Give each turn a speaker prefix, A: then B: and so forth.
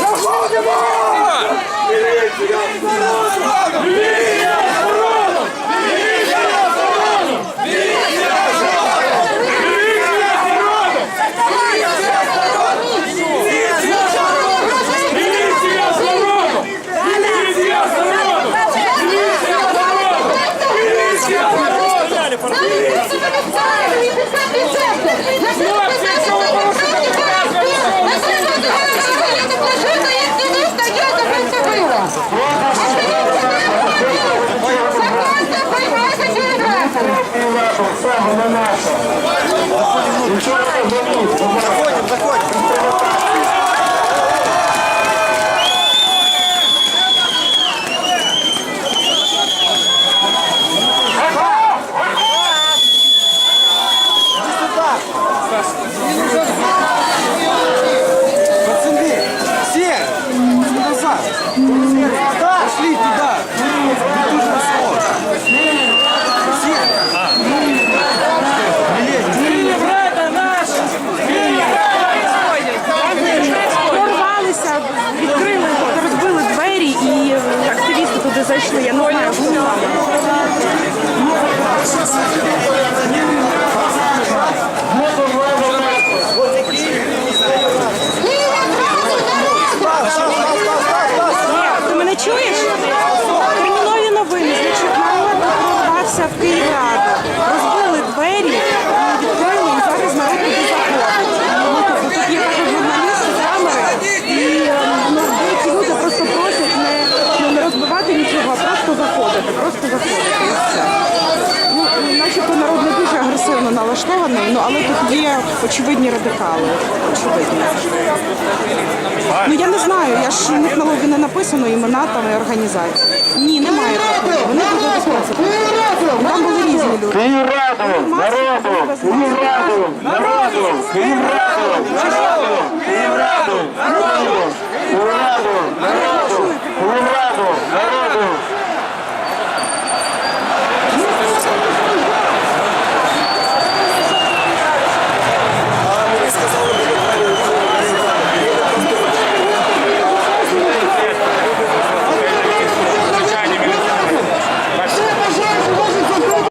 A: Заходимо! Міліція! Міліція!
B: назад. Пошли туда. Ты тоже відкрили, розбили двері і е, активісти туди зайшли. Я не знаю. відбувся в Київраду. Розбили двері і відкрили, і зараз народ туди заходити. Ну, тобто тут є також журналісти, камери, і ем, ну, люди просто просять не, ну, не розбивати нічого, а просто заходити, просто заходити. Налаштований, ну але тут є очевидні радикали. Очевидні. Ну я не знаю, я ж у них на лобі не написано імена там і організації. Ні, немає такого. Вони були безпеці. Там були різні люди. Київраду, народу, Київраду, народу, Київраду.